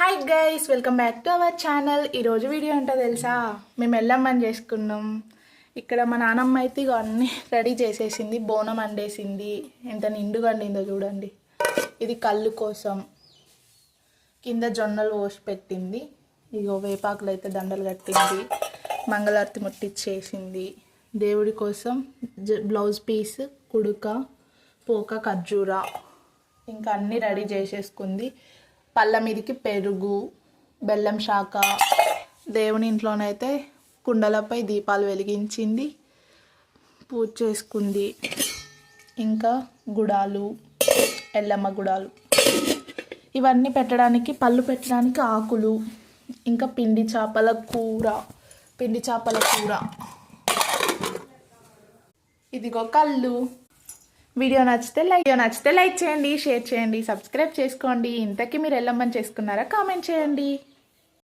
Hi guys welcome back to our channel ఈరోజు video ఏంటో తెలుసా? మేము వెళ్ళమ్మని చేసుకున్నాం. ఇక్కడ మా నానమ్మ అయితే ఇక అన్నీ రెడీ చేసేసింది బోనం అండేసింది. ఎంత నిండుగా అండిందో చూడండి. ఇది కళ్ళు కోసం కింద జొన్నలు పోసి పెట్టింది. ఇగో వేపాకులు అయితే దండలు కట్టింది. మంగళారతి ముట్టిచ్చేసింది దేవుడి కోసం బ్లౌజ్ పీస్ కుడుక పోక ఖర్జూర. ఇంకా అన్నీ రెడీ చేసేసుకుంది. పళ్ళ మీదకి పెరుగు బెల్లం శాఖ దేవుని ఇంట్లోనైతే కుండలపై దీపాలు వెలిగించింది పూజ చేసుకుంది. ఇంకా గుడాలు ఎల్లమ్మ గుడాలు. ఇవన్నీ పెట్టడానికి పళ్ళు పెట్టడానికి ఆకులు ఇంకా పిండి చేపల కూర పిండి చేపల కూర. ఇదిగో కళ్ళు. వీడియో నచ్చితే లైక్ వీడియో నచ్చితే లైక్ చేయండి షేర్ చేయండి సబ్స్క్రైబ్ చేసుకోండి. ఇంతకీ మీరు ఎల్లమ్మని చేసుకున్నారా? కామెంట్ చేయండి.